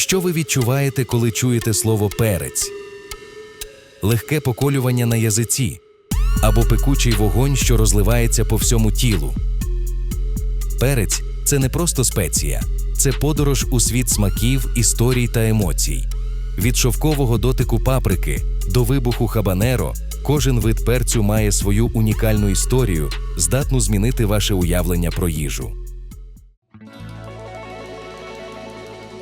Що ви відчуваєте, коли чуєте слово перець? Легке поколювання на язиці або пекучий вогонь, що розливається по всьому тілу. Перець це не просто спеція, це подорож у світ смаків, історій та емоцій. Від шовкового дотику паприки до вибуху хабанеро кожен вид перцю має свою унікальну історію, здатну змінити ваше уявлення про їжу.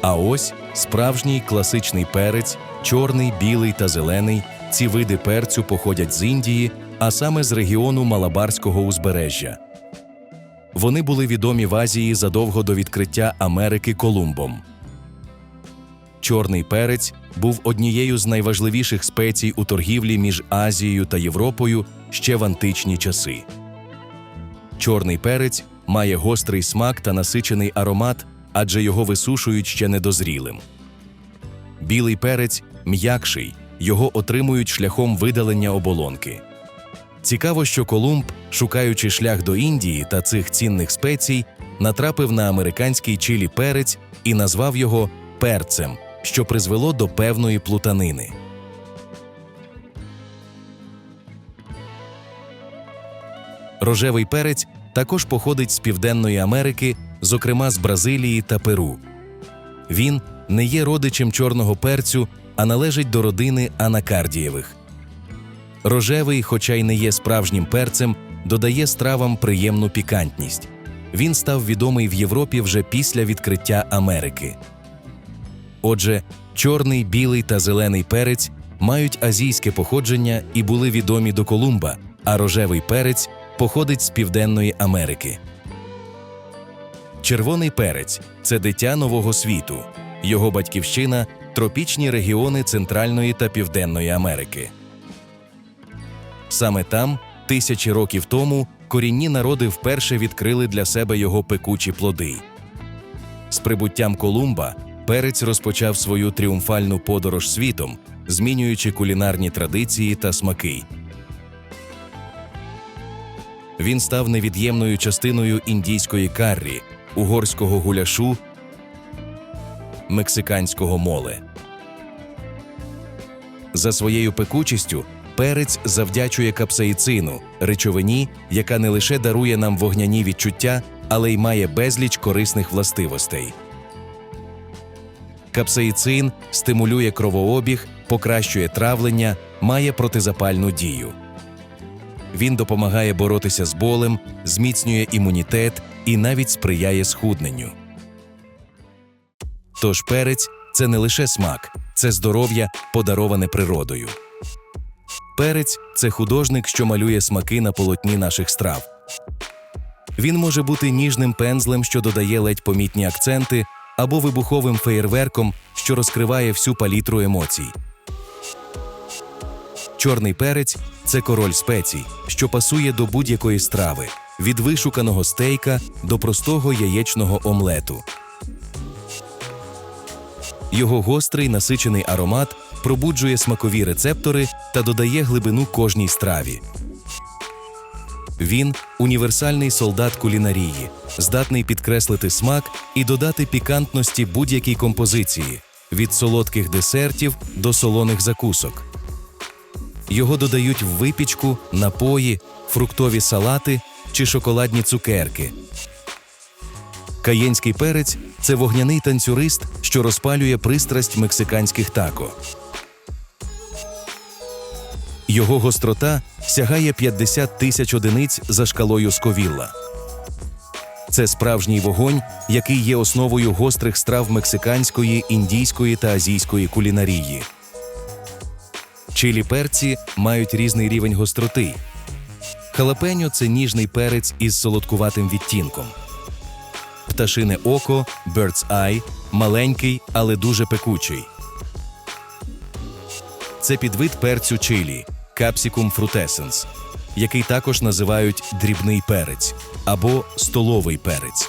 А ось справжній класичний перець, чорний, білий та зелений. Ці види перцю походять з Індії, а саме з регіону Малабарського узбережжя. Вони були відомі в Азії задовго до відкриття Америки Колумбом. Чорний перець був однією з найважливіших спецій у торгівлі між Азією та Європою ще в античні часи. Чорний перець має гострий смак та насичений аромат, адже його висушують ще недозрілим. Білий перець м'якший, його отримують шляхом видалення оболонки. Цікаво, що Колумб, шукаючи шлях до Індії та цих цінних спецій, натрапив на американський чилі перець і назвав його перцем, що призвело до певної плутанини. Рожевий перець також походить з Південної Америки, зокрема з Бразилії та Перу. Він не є родичем чорного перцю, а належить до родини анакардієвих. Рожевий, хоча й не є справжнім перцем, додає стравам приємну пікантність. Він став відомий в Європі вже після відкриття Америки. Отже, чорний, білий та зелений перець мають азійське походження і були відомі до Колумба, а рожевий перець походить з Південної Америки. Червоний перець це дитя нового світу. Його батьківщина тропічні регіони Центральної та Південної Америки. Саме там, тисячі років тому, корінні народи вперше відкрили для себе його пекучі плоди. З прибуттям Колумба перець розпочав свою тріумфальну подорож світом, змінюючи кулінарні традиції та смаки. Він став невід'ємною частиною індійської каррі, угорського гуляшу, мексиканського моле. За своєю пекучістю перець завдячує капсаїцину, речовині, яка не лише дарує нам вогняні відчуття, але й має безліч корисних властивостей. Капсаїцин стимулює кровообіг, покращує травлення, має протизапальну дію. Він допомагає боротися з болем, зміцнює імунітет і навіть сприяє схудненню. Тож перець це не лише смак, це здоров'я, подароване природою. Перець це художник, що малює смаки на полотні наших страв. Він може бути ніжним пензлем, що додає ледь помітні акценти, або вибуховим феєрверком, що розкриває всю палітру емоцій. Чорний перець це король спецій, що пасує до будь-якої страви, від вишуканого стейка до простого яєчного омлету. Його гострий насичений аромат пробуджує смакові рецептори та додає глибину кожній страві. Він універсальний солдат кулінарії, здатний підкреслити смак і додати пікантності будь-якій композиції від солодких десертів до солоних закусок. Його додають в випічку, напої, фруктові салати чи шоколадні цукерки. Каєнський перець це вогняний танцюрист, що розпалює пристрасть мексиканських тако. Його гострота сягає 50 тисяч одиниць за шкалою Сковілла. Це справжній вогонь, який є основою гострих страв мексиканської, індійської та азійської кулінарії. Чилі перці мають різний рівень гостроти. Халапеньо – це ніжний перець із солодкуватим відтінком. Пташине око, bird's eye – маленький, але дуже пекучий. Це підвид перцю чилі Capsicum frutescens, який також називають дрібний перець або столовий перець.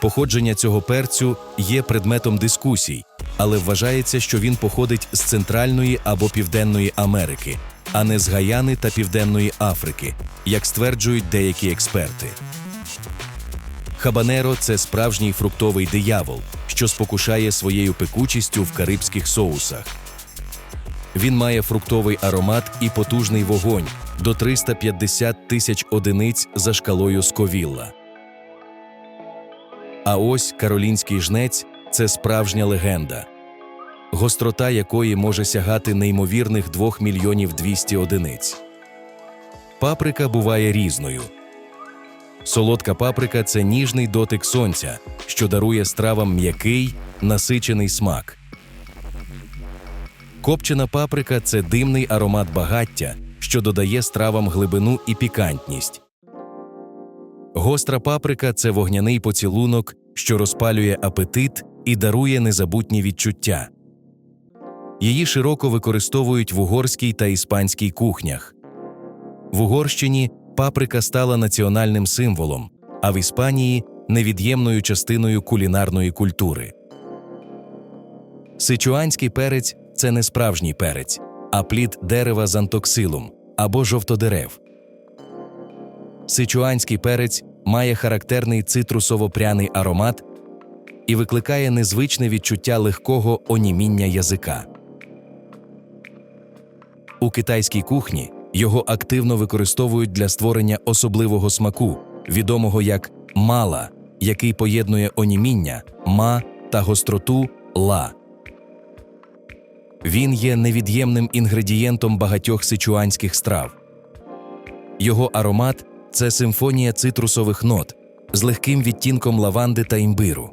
Походження цього перцю є предметом дискусій, але вважається, що він походить з Центральної або Південної Америки, а не з Гаяни та Південної Африки, як стверджують деякі експерти. Хабанеро це справжній фруктовий диявол, що спокушає своєю пекучістю в карибських соусах. Він має фруктовий аромат і потужний вогонь до 350 тисяч одиниць за шкалою Сковілла. А ось каролінський жнець це справжня легенда, гострота якої може сягати неймовірних 2 мільйонів 200 одиниць. Паприка буває різною. Солодка паприка це ніжний дотик сонця, що дарує стравам м'який, насичений смак. Копчена паприка це димний аромат багаття, що додає стравам глибину і пікантність. Гостра паприка це вогняний поцілунок, що розпалює апетит і дарує незабутні відчуття. Її широко використовують в угорській та іспанській кухнях. В Угорщині паприка стала національним символом, а в Іспанії невід'ємною частиною кулінарної культури. Сичуанський перець це не справжній перець, а плід дерева з антоксилум або жовтодерев. Сичуанський перець має характерний цитрусово-пряний аромат і викликає незвичне відчуття легкого оніміння язика. У китайській кухні його активно використовують для створення особливого смаку, відомого як мала, який поєднує оніміння ма та гостроту ла. Він є невід'ємним інгредієнтом багатьох сичуанських страв. Його аромат це симфонія цитрусових нот з легким відтінком лаванди та імбиру.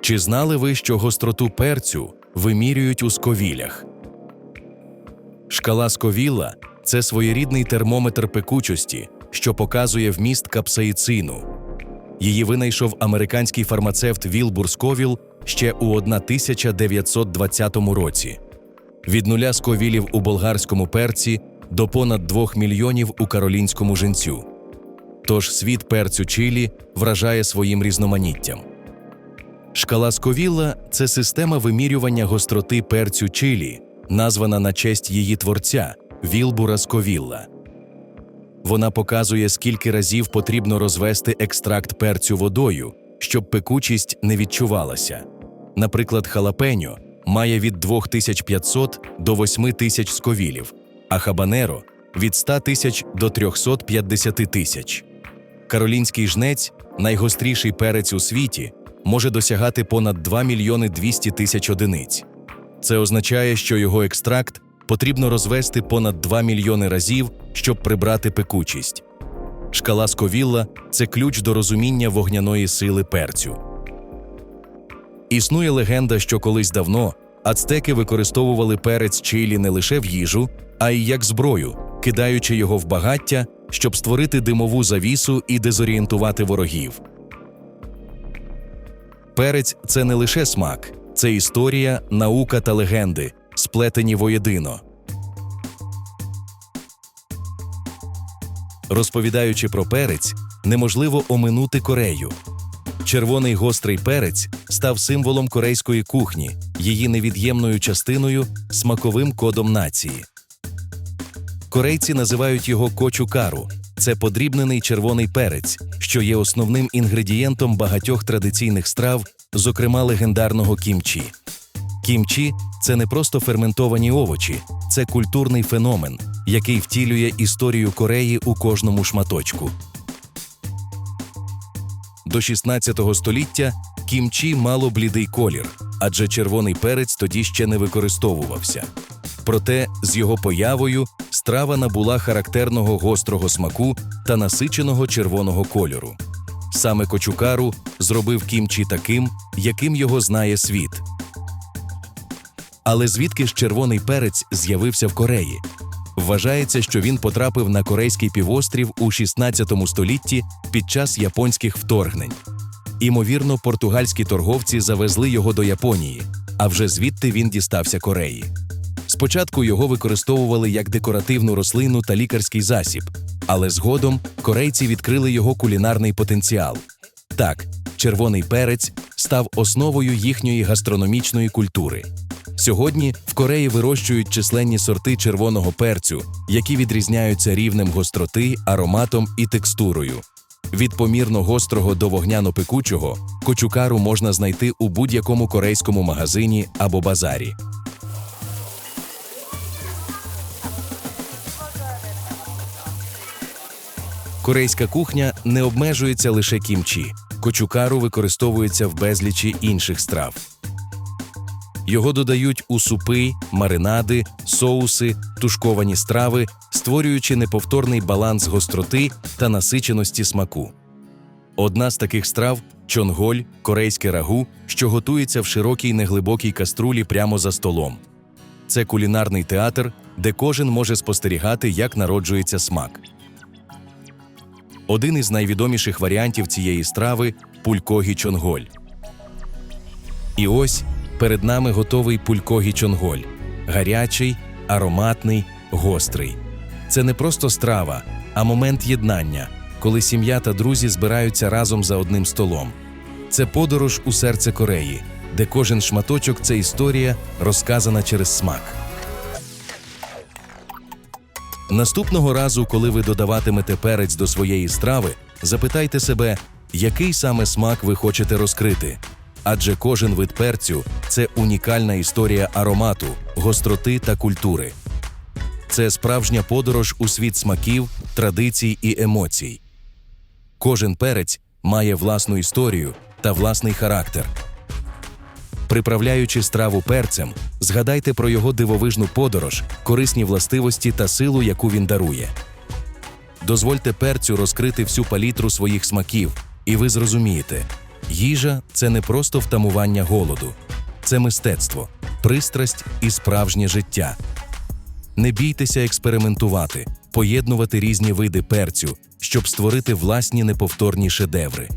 Чи знали ви, що гостроту перцю вимірюють у сковілях? Шкала сковіла це своєрідний термометр пекучості, що показує вміст капсаїцину. Її винайшов американський фармацевт Вілбур Сковіл ще у 1920 році. Від нуля сковілів у болгарському перці до понад 2 мільйонів у каролінському женцю. Тож світ перцю чилі вражає своїм різноманіттям. Шкала Сковілла це система вимірювання гостроти перцю чилі, названа на честь її творця Вілбура Сковілла. Вона показує, скільки разів потрібно розвести екстракт перцю водою, щоб пекучість не відчувалася. Наприклад, халапеньо має від 2500 до 8000 сковілів, а хабанеро від 100 тисяч до 350 тисяч. Каролінський жнець, найгостріший перець у світі, може досягати понад 2 мільйони 200 тисяч одиниць. Це означає, що його екстракт потрібно розвести понад 2 мільйони разів, щоб прибрати пекучість. Шкала Сковілла це ключ до розуміння вогняної сили перцю. Існує легенда, що колись давно ацтеки використовували перець чилі не лише в їжу, а й як зброю, кидаючи його в багаття, щоб створити димову завісу і дезорієнтувати ворогів. Перець це не лише смак, це історія, наука та легенди, сплетені воєдино. Розповідаючи про перець, неможливо оминути Корею. Червоний гострий перець став символом корейської кухні, її невід'ємною частиною, смаковим кодом нації. Корейці називають його кочукару. Це подрібнений червоний перець, що є основним інгредієнтом багатьох традиційних страв, зокрема легендарного кімчі. Кімчі це не просто ферментовані овочі, це культурний феномен, який втілює історію Кореї у кожному шматочку. До 16 століття кімчі мало блідий колір, адже червоний перець тоді ще не використовувався. Проте з його появою страва набула характерного гострого смаку та насиченого червоного кольору. Саме Кочукару зробив кімчі таким, яким його знає світ. Але звідки ж червоний перець з'явився в Кореї? Вважається, що він потрапив на корейський півострів у 16 столітті під час японських вторгнень. Імовірно, португальські торговці завезли його до Японії, а вже звідти він дістався Кореї. Спочатку його використовували як декоративну рослину та лікарський засіб, але згодом корейці відкрили його кулінарний потенціал. Так, червоний перець став основою їхньої гастрономічної культури. Сьогодні в Кореї вирощують численні сорти червоного перцю, які відрізняються рівнем гостроти, ароматом і текстурою. Від помірно гострого до вогняно-пекучого кочукару можна знайти у будь-якому корейському магазині або базарі. Корейська кухня не обмежується лише кімчі. Кочукару використовується в безлічі інших страв. Його додають у супи, маринади, соуси, тушковані страви, створюючи неповторний баланс гостроти та насиченості смаку. Одна з таких страв чонголь, корейське рагу, що готується в широкій неглибокій каструлі прямо за столом. Це кулінарний театр, де кожен може спостерігати, як народжується смак. Один із найвідоміших варіантів цієї страви пулькогі чонголь. І ось перед нами готовий пулькогі чонголь. Гарячий, ароматний, гострий. Це не просто страва, а момент єднання, коли сім'я та друзі збираються разом за одним столом. Це подорож у серце Кореї, де кожен шматочок це історія, розказана через смак. Наступного разу, коли ви додаватимете перець до своєї страви, запитайте себе, який саме смак ви хочете розкрити. Адже кожен вид перцю це унікальна історія аромату, гостроти та культури. Це справжня подорож у світ смаків, традицій і емоцій. Кожен перець має власну історію та власний характер. Приправляючи страву перцем, згадайте про його дивовижну подорож, корисні властивості та силу, яку він дарує. Дозвольте перцю розкрити всю палітру своїх смаків, і ви зрозумієте, їжа це не просто втамування голоду, це мистецтво, пристрасть і справжнє життя. Не бійтеся експериментувати, поєднувати різні види перцю, щоб створити власні неповторні шедеври.